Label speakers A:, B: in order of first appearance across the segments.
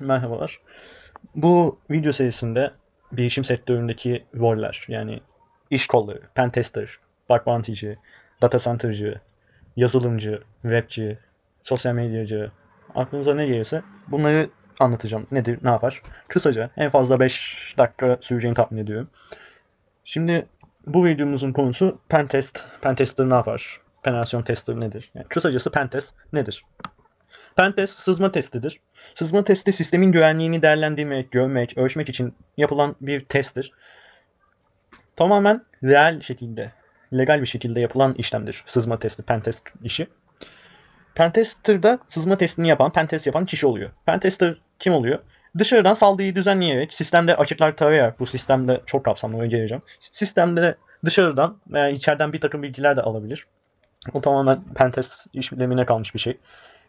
A: Merhabalar. Bu video serisinde bilişim sektöründeki roller yani iş kolları, pentester, bug bounty'ci, data center'cı, yazılımcı, webci, sosyal medyacı, aklınıza ne gelirse bunları anlatacağım. Nedir, ne yapar? Kısaca en fazla 5 dakika süreceğini tahmin ediyorum. Şimdi bu videomuzun konusu pentest. Pentester ne yapar? Penetration tester nedir? Yani kısacası pentest nedir? Pentest sızma testidir. Sızma testi sistemin güvenliğini değerlendirmek, görmek, ölçmek için yapılan bir testtir. Tamamen real şekilde, legal bir şekilde yapılan işlemdir sızma testi, pentest işi. Pentester'da sızma testini yapan, pentest yapan kişi oluyor. Pentester kim oluyor? Dışarıdan saldırıyı düzenleyerek, sistemde açıklar tarayarak, bu sistemde çok kapsamlı oraya. Sistemde dışarıdan veya içeriden bir takım bilgiler de alabilir. O tamamen pentest işlemine kalmış bir şey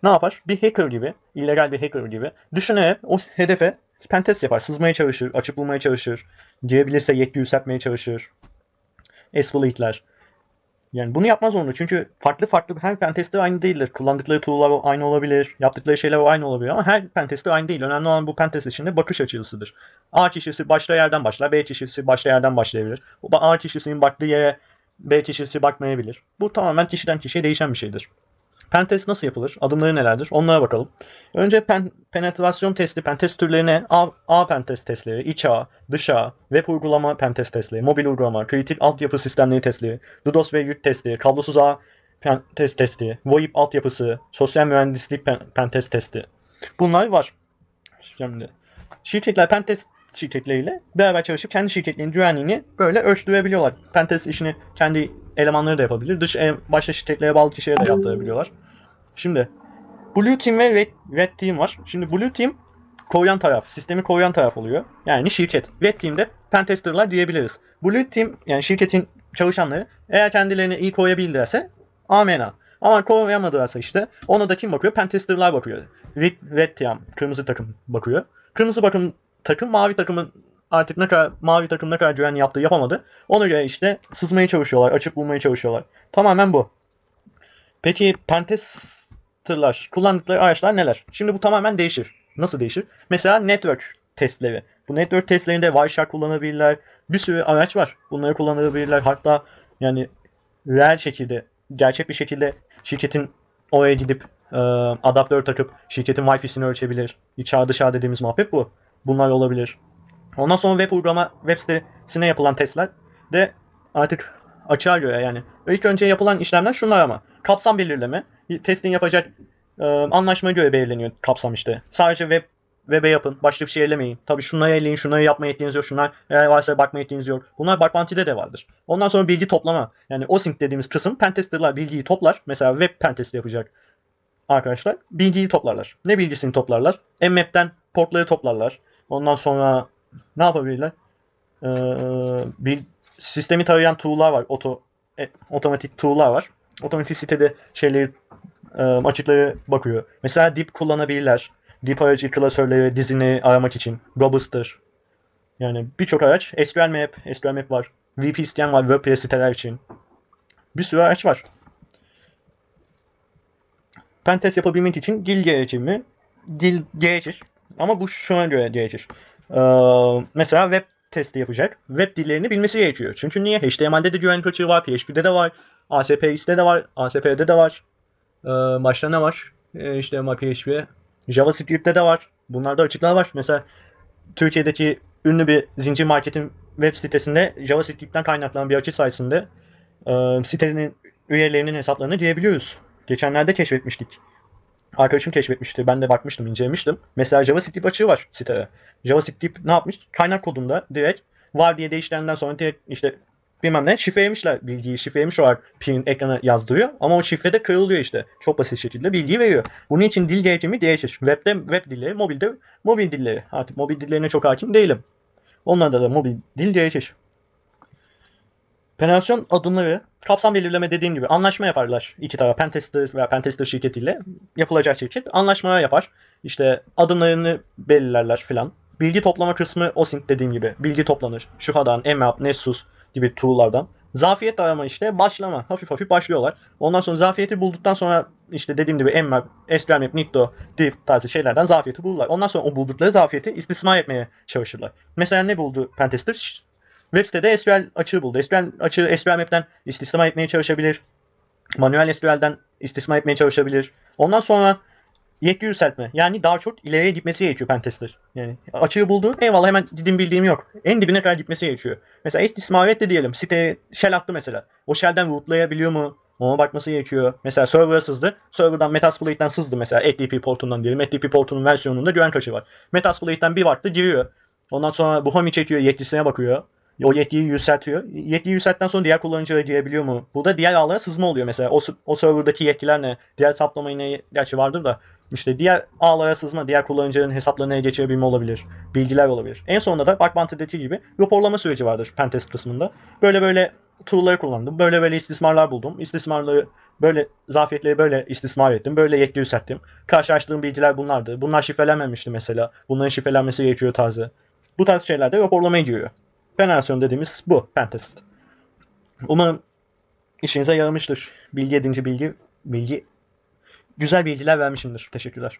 A: ne yapar? Bir hacker gibi, illegal bir hacker gibi düşünerek o hedefe pentest yapar. Sızmaya çalışır, açık bulmaya çalışır. Diyebilirse yetki yükseltmeye çalışır. Exploit'ler. Yani bunu yapmaz onu çünkü farklı farklı her pentester aynı değildir. Kullandıkları tool'lar aynı olabilir, yaptıkları şeyler aynı olabilir ama her pentester aynı değil. Önemli olan bu pentest içinde bakış açısıdır. A kişisi başka yerden başlar, B kişisi başka yerden başlayabilir. A kişisinin baktığı yere B kişisi bakmayabilir. Bu tamamen kişiden kişiye değişen bir şeydir. Pentest nasıl yapılır? Adımları nelerdir? Onlara bakalım. Önce pen, penetrasyon testi, pentest türlerine A, A pentest testleri, iç ağ, dış ağ, web uygulama pentest testleri, mobil uygulama, kritik altyapı sistemleri testleri, DDoS ve yük testleri, kablosuz ağ pentest testi, VoIP altyapısı, sosyal mühendislik pen, pentest testi. Bunlar var. Şimdi şirketler pentest şirketleriyle beraber çalışıp kendi şirketlerinin güvenliğini böyle ölçtürebiliyorlar. Pentest işini kendi elemanları da yapabilir. Dış başka şirketlere bağlı kişiye de yaptırabiliyorlar. Şimdi Blue Team ve Red, Red Team var. Şimdi Blue Team koruyan taraf, sistemi koruyan taraf oluyor. Yani şirket. Red Team'de pentesterlar diyebiliriz. Blue Team yani şirketin çalışanları eğer kendilerini iyi koruyabildilerse amenna. Ama koruyamadılarsa işte ona da kim bakıyor? Pentesterlar bakıyor. Red, Red Team, kırmızı takım bakıyor. Kırmızı bakım takım mavi takımın artık ne kadar mavi takım ne kadar güvenli yaptığı yapamadı. Ona göre işte sızmaya çalışıyorlar, açık bulmaya çalışıyorlar. Tamamen bu. Peki pentesterlar kullandıkları araçlar neler? Şimdi bu tamamen değişir. Nasıl değişir? Mesela network testleri. Bu network testlerinde Wireshark kullanabilirler. Bir sürü araç var. Bunları kullanabilirler. Hatta yani real şekilde, gerçek bir şekilde şirketin oraya gidip e, adaptör takıp şirketin Wi-Fi'sini ölçebilir. İçeride dışarı dediğimiz muhabbet bu. Bunlar olabilir. Ondan sonra web uygulama web sitesine yapılan testler de artık açığa göre yani. İlk önce yapılan işlemler şunlar ama. Kapsam belirleme. Testin yapacak e, anlaşmaya göre belirleniyor kapsam işte. Sadece web web'e yapın. Başka bir şey ellemeyin. Tabii şunları elleyin, şunları yapma yetkiniz yok. Şunlar eğer varsa bakma yetkiniz yok. Bunlar bounty'de de vardır. Ondan sonra bilgi toplama. Yani OSINT dediğimiz kısım pentesterlar bilgiyi toplar. Mesela web pentest yapacak arkadaşlar. Bilgiyi toplarlar. Ne bilgisini toplarlar? Mmap'ten portları toplarlar. Ondan sonra ne yapabilirler? Ee, bir sistemi tarayan tool'lar var. Oto, e, otomatik tool'lar var. Otomatik sitede şeyleri e, açıkları bakıyor. Mesela Deep kullanabilirler. Deep aracı klasörleri, dizini aramak için. Robust'tır. Yani birçok araç. SQL Map, SQL Map var. VP isteyen var WordPress siteler için. Bir sürü araç var. Pentest yapabilmek için dil gerekir mi? Dil gerekir. Ama bu şuna göre gerekir. Ee, mesela web testi yapacak. Web dillerini bilmesi gerekiyor. Çünkü niye? HTML'de de güvenlik açığı var, PHP'de de var, ASP'de de var, ASP'de de var. Ee, başta ne var? Ee, HTML, PHP, JavaScript'te de var. Bunlarda açıklar var. Mesela Türkiye'deki ünlü bir zincir marketin web sitesinde JavaScript'ten kaynaklanan bir açı sayesinde e, sitenin üyelerinin hesaplarını girebiliyoruz. Geçenlerde keşfetmiştik. Arkadaşım keşfetmişti. Ben de bakmıştım, incelemiştim. Mesela JavaScript açığı var sitede. JavaScript ne yapmış? Kaynak kodunda direkt var diye değiştirenden sonra direkt işte bilmem ne şifrelemişler bilgiyi. Şifrelemiş olarak pin ekrana yazdırıyor. Ama o şifre de kırılıyor işte. Çok basit şekilde bilgiyi veriyor. Bunun için dil gerekimi değişir. Web'de web dilleri, mobilde mobil dilleri. Artık mobil dillerine çok hakim değilim. Onlarda da mobil dil değişir. Penetrasyon adımları kapsam belirleme dediğim gibi anlaşma yaparlar iki taraf pentester veya pentester şirketiyle yapılacak şirket anlaşma yapar. İşte adımlarını belirlerler filan. Bilgi toplama kısmı OSINT dediğim gibi bilgi toplanır. Şuhadan, Mmap, Nessus gibi tool'lardan. Zafiyet arama işte başlama. Hafif hafif başlıyorlar. Ondan sonra zafiyeti bulduktan sonra işte dediğim gibi Mmap, SQL Map, Nitto, Div tarzı şeylerden zafiyeti bulurlar. Ondan sonra o buldukları zafiyeti istismar etmeye çalışırlar. Mesela ne buldu Pentester? Web sitede SQL açığı buldu. SQL açığı SQL Map'ten istismar etmeye çalışabilir. Manuel SQL'den istismar etmeye çalışabilir. Ondan sonra yetki yükseltme. Yani daha çok ileriye gitmesi gerekiyor pentester. Yani açığı buldu. Eyvallah hemen didim bildiğim yok. En dibine kadar gitmesi gerekiyor. Mesela istismar etti diyelim. Siteye shell attı mesela. O shell'den rootlayabiliyor mu? Ona bakması gerekiyor. Mesela server'a sızdı. Server'dan Metasploit'ten sızdı mesela FTP portundan diyelim. FTP portunun versiyonunda güven kaçı var. Metasploit'ten bir baktı giriyor. Ondan sonra bu home çekiyor, yetkisine bakıyor. O yetkiyi yükseltiyor. Yetkiyi yükselttikten sonra diğer kullanıcılara girebiliyor mu? Burada diğer ağlara sızma oluyor mesela. O, o serverdaki yetkiler ne? Diğer saplama yine gerçi vardır da. İşte diğer ağlara sızma, diğer kullanıcıların hesaplarına geçirebilme olabilir. Bilgiler olabilir. En sonunda da Bug Bounty'deki gibi raporlama süreci vardır pentest kısmında. Böyle böyle tool'ları kullandım. Böyle böyle istismarlar buldum. İstismarları böyle zafiyetleri böyle istismar ettim. Böyle yetki yükselttim. Karşılaştığım bilgiler bunlardı. Bunlar şifrelenmemişti mesela. Bunların şifrelenmesi gerekiyor tarzı. Bu tarz şeyler de raporlamaya giriyor. Penetrasyon dediğimiz bu. Pentest. Umarım işinize yaramıştır. Bilgi edince bilgi, bilgi güzel bilgiler vermişimdir. Teşekkürler.